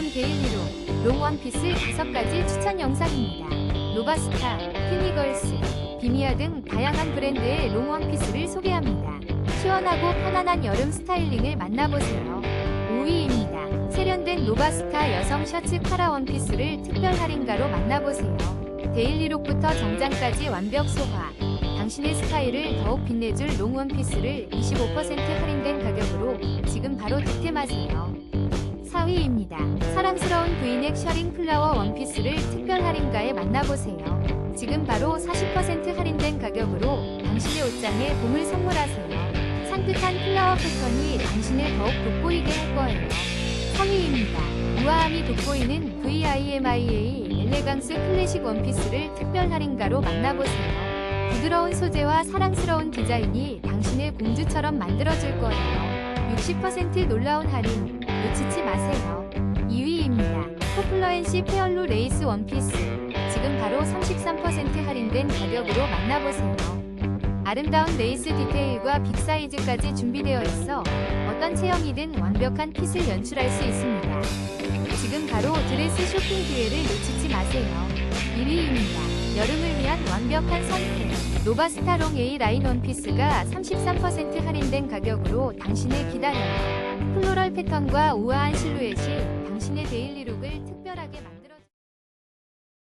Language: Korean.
여름 데일리로 롱 원피스 5가지 추천 영상입니다. 로바스타, 피니걸스, 비미아 등 다양한 브랜드의 롱 원피스를 소개합니다. 시원하고 편안한 여름 스타일링을 만나보세요. 5위입니다. 세련된 로바스타 여성 셔츠 카라 원피스를 특별 할인가로 만나보세요. 데일리룩부터 정장까지 완벽 소화. 당신의 스타일을 더욱 빛내줄 롱 원피스를 25% 할인된 가격으로 지금 바로 득템하세요. 4위입니다. 사랑스러운 브이넥 셔링 플라워 원피스를 특별 할인가에 만나보세요. 지금 바로 40% 할인된 가격으로 당신의 옷장에 봄을 선물하세요. 산뜻한 플라워 패턴이 당신을 더욱 돋보이게 할 거예요. 3위입니다. 우아함이 돋보이는 VIMIA 엘레강스 클래식 원피스를 특별 할인가로 만나보세요. 부드러운 소재와 사랑스러운 디자인이 당신을 공주처럼 만들어줄 거예요. 60% 놀라운 할인 놓치지 마세요. 2위입니다. 포플러앤시 페얼로 레이스 원피스 지금 바로 33% 할인된 가격으로 만나보세요. 아름다운 레이스 디테일과 빅 사이즈까지 준비되어 있어 어떤 체형이든 완벽한 핏을 연출할 수 있습니다. 지금 바로 드레스 쇼핑 기회를 놓치지 마세요. 1위입니다. 여름을 위한 완벽한 선택. 노바스타롱 A 라인 원피스가 33% 할인된 가격으로 당신을 기다려요. 플로럴 패턴과 우아한 실루엣이 당신의 데일리룩을 특별하게 만듭니다.